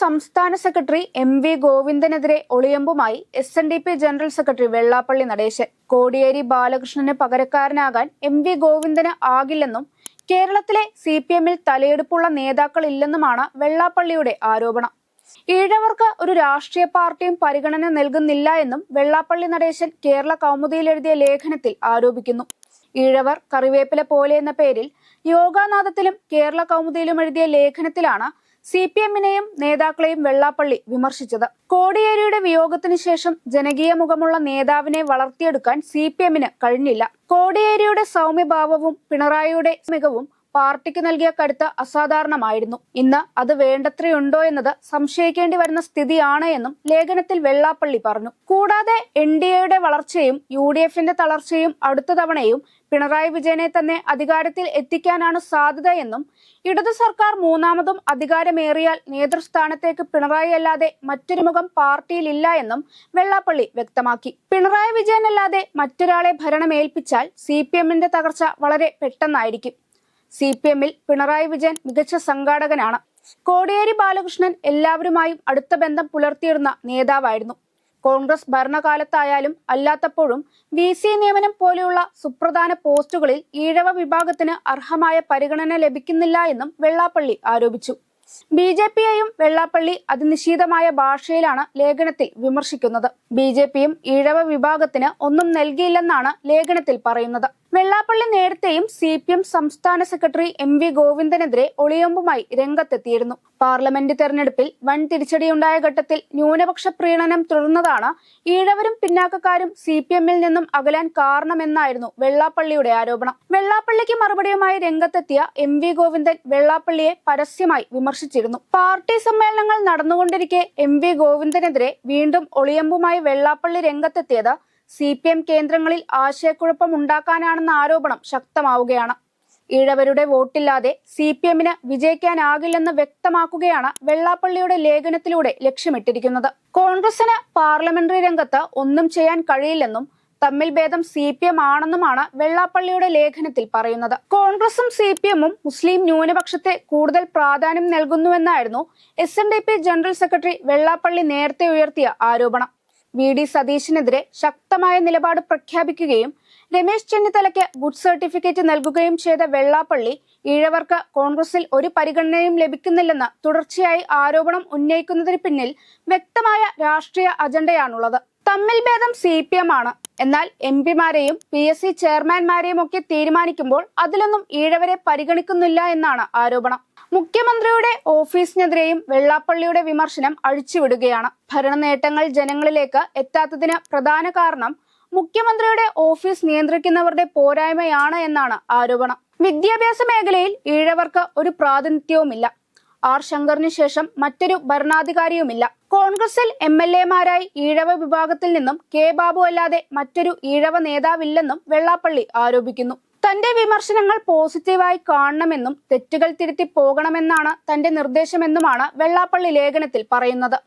സംസ്ഥാന secretary M V ഗോവിന്ദനെതിരെ ഒളിയമ്പുമായി S N D P general secretary Vellappally Natesan. Kodiyeri ബാലകൃഷ്ണന് പകരക്കാരനാകാൻ M V ഗോവിന്ദന് ആകില്ലെന്നും കേരളത്തിലെ സി പി എമ്മിൽ തലയെടുപ്പുള്ള നേതാക്കളില്ലെന്നുമാണ് വെള്ളാപ്പള്ളിയുടെ ആരോപണം. ഈഴവർക്ക് ഒരു രാഷ്ട്രീയ പാർട്ടിയും പരിഗണന നൽകുന്നില്ല എന്നും വെള്ളാപ്പള്ളി നടേശൻ കേരള കൗമുദിയിൽ എഴുതിയ ലേഖനത്തിൽ ആരോപിക്കുന്നു. ഈഴവർ കറിവേപ്പില പോലെ എന്ന പേരിൽ യോഗാനാഥത്തിലും കേരള കൗമുദിയിലും എഴുതിയ ലേഖനത്തിലാണ് സി പി എമ്മിനെയും നേതാക്കളെയും വെള്ളാപ്പള്ളി വിമർശിച്ചത്. കോടിയേരിയുടെ വിയോഗത്തിന് ശേഷം ജനകീയ മുഖമുള്ള നേതാവിനെ വളർത്തിയെടുക്കാൻ സി പി എമ്മിന് കഴിഞ്ഞില്ല. കോടിയേരിയുടെ സൗമ്യഭാവവും പിണറായിയുടെ മികവും പാർട്ടിക്ക് നൽകിയ കടുത്ത അസാധാരണമായിരുന്നു. ഇന്ന് അത് വേണ്ടത്രയുണ്ടോ എന്നത് സംശയിക്കേണ്ടി വരുന്ന സ്ഥിതിയാണ് എന്നും ലേഖനത്തിൽ വെള്ളാപ്പള്ളി പറഞ്ഞു. കൂടാതെ എൻ ഡി എയുടെ വളർച്ചയും യു ഡി എഫിന്റെ തളർച്ചയും അടുത്ത തവണയും പിണറായി വിജയനെ തന്നെ അധികാരത്തിൽ എത്തിക്കാനാണ് സാധ്യത എന്നും ഇടതു സർക്കാർ മൂന്നാമതും അധികാരമേറിയാൽ നേതൃസ്ഥാനത്തേക്ക് പിണറായി അല്ലാതെ മറ്റൊരു മുഖം പാർട്ടിയിലില്ല എന്നും വെള്ളാപ്പള്ളി വ്യക്തമാക്കി. പിണറായി വിജയൻ അല്ലാതെ മറ്റൊരാളെ ഭരണമേൽപ്പിച്ചാൽ സി പി എമ്മിന്റെ തകർച്ച വളരെ പെട്ടെന്നായിരിക്കും. സി പി എമ്മിൽ പിണറായി വിജയൻ മികച്ച സംഘാടകനാണ്. കോടിയേരി ബാലകൃഷ്ണൻ എല്ലാവരുമായും അടുത്ത ബന്ധം പുലർത്തിയിരുന്ന നേതാവായിരുന്നു. കോൺഗ്രസ് ഭരണകാലത്തായാലും അല്ലാത്തപ്പോഴും വി സി നിയമനം പോലെയുള്ള സുപ്രധാന പോസ്റ്റുകളിൽ ഈഴവ വിഭാഗത്തിന് അർഹമായ പരിഗണന ലഭിക്കുന്നില്ല എന്നും വെള്ളാപ്പള്ളി ആരോപിച്ചു. ബി ജെ പിയെയും വെള്ളാപ്പള്ളി അതിനിശീതമായ ഭാഷയിലാണ് ലേഖനത്തിൽ വിമർശിക്കുന്നത്. ബി ജെ പിയും ഈഴവ വിഭാഗത്തിന് ഒന്നും നൽകിയില്ലെന്നാണ് ലേഖനത്തിൽ പറയുന്നത്. വെള്ളാപ്പള്ളി നേരത്തെയും സി പി എം സംസ്ഥാന സെക്രട്ടറി എം വി ഗോവിന്ദനെതിരെ ഒളിയമ്പുമായി രംഗത്തെത്തിയിരുന്നു. പാർലമെന്റ് തെരഞ്ഞെടുപ്പിൽ വൻ തിരിച്ചടിയുണ്ടായ ഘട്ടത്തിൽ ന്യൂനപക്ഷ പ്രീണനം തുടർന്നതാണ് ഈഴവരും പിന്നാക്കക്കാരും സി പി എമ്മിൽ നിന്നും അകലാൻ കാരണമെന്നായിരുന്നു വെള്ളാപ്പള്ളിയുടെ ആരോപണം. വെള്ളാപ്പള്ളിക്ക് മറുപടിയുമായി രംഗത്തെത്തിയ എം വി ഗോവിന്ദൻ വെള്ളാപ്പള്ളിയെ പരസ്യമായി വിമർശിച്ചിരുന്നു. പാർട്ടി സമ്മേളനങ്ങൾ നടന്നുകൊണ്ടിരിക്കെ എം വി ഗോവിന്ദനെതിരെ വീണ്ടും ഒളിയമ്പുമായി വെള്ളാപ്പള്ളി രംഗത്തെത്തിയത് സി പി എം കേന്ദ്രങ്ങളിൽ ആശയക്കുഴപ്പം ഉണ്ടാക്കാനാണെന്ന ആരോപണം ശക്തമാവുകയാണ്. ഈഴവരുടെ വോട്ടില്ലാതെ സി പി എമ്മിന് വിജയിക്കാനാകില്ലെന്ന് വ്യക്തമാക്കുകയാണ് വെള്ളാപ്പള്ളിയുടെ ലേഖനത്തിലൂടെ ലക്ഷ്യമിട്ടിരിക്കുന്നത്. കോൺഗ്രസിന് പാർലമെന്ററി രംഗത്ത് ഒന്നും ചെയ്യാൻ കഴിയില്ലെന്നും തമ്മിൽ ഭേദം സി പി എം ആണെന്നുമാണ് വെള്ളാപ്പള്ളിയുടെ ലേഖനത്തിൽ പറയുന്നത്. കോൺഗ്രസും സി പി എമ്മും മുസ്ലിം ന്യൂനപക്ഷത്തെ കൂടുതൽ പ്രാധാന്യം നൽകുന്നുവെന്നായിരുന്നു S N D P general secretary Vellappally നേരത്തെ ഉയർത്തിയ ആരോപണം. വി ഡി സതീശിനെതിരെ ശക്തമായ നിലപാട് പ്രഖ്യാപിക്കുകയും രമേശ് ചെന്നിത്തലയ്ക്ക് ഗുഡ് സർട്ടിഫിക്കറ്റ് നൽകുകയും ചെയ്ത വെള്ളാപ്പള്ളി ഈഴവർക്ക് കോൺഗ്രസിൽ ഒരു പരിഗണനയും ലഭിക്കുന്നില്ലെന്ന് തുടർച്ചയായി ആരോപണം ഉന്നയിക്കുന്നതിന് പിന്നിൽ വ്യക്തമായ രാഷ്ട്രീയ അജണ്ടയാണുള്ളത്. തമ്മിൽ ഭേദം സി പി എം ആണ്. എന്നാൽ എം പിമാരെയും പി എസ് സി ചെയർമാൻമാരെയും ഒക്കെ തീരുമാനിക്കുമ്പോൾ അതിലൊന്നും ഈഴവരെ പരിഗണിക്കുന്നില്ല എന്നാണ് ആരോപണം. മുഖ്യമന്ത്രിയുടെ ഓഫീസിനെതിരെയും വെള്ളാപ്പള്ളിയുടെ വിമർശനം അഴിച്ചുവിടുകയാണ്. ഭരണ നേട്ടങ്ങൾ ജനങ്ങളിലേക്ക് എത്താത്തതിന് പ്രധാന കാരണം മുഖ്യമന്ത്രിയുടെ ഓഫീസ് നിയന്ത്രിക്കുന്നവരുടെ പോരായ്മയാണ് എന്നാണ് ആരോപണം. വിദ്യാഭ്യാസ മേഖലയിൽ ഈഴവർക്ക് ഒരു പ്രാതിനിധ്യവുമില്ല. ആർ ശങ്കറിന് ശേഷം മറ്റൊരു ഭരണാധികാരിയുമില്ല. കോൺഗ്രസിൽ എം എൽ എമാരായി ഈഴവ വിഭാഗത്തിൽ നിന്നും കെ ബാബു അല്ലാതെ മറ്റൊരു ഈഴവ നേതാവില്ലെന്നും വെള്ളാപ്പള്ളി ആരോപിക്കുന്നു. തന്റെ വിമർശനങ്ങൾ പോസിറ്റീവായി കാണണമെന്നും തെറ്റുകൾ തിരുത്തി പോകണമെന്നാണ് തന്റെ നിർദ്ദേശമെന്നുമാണ് വെള്ളാപ്പള്ളി ലേഖനത്തിൽ പറയുന്നത്.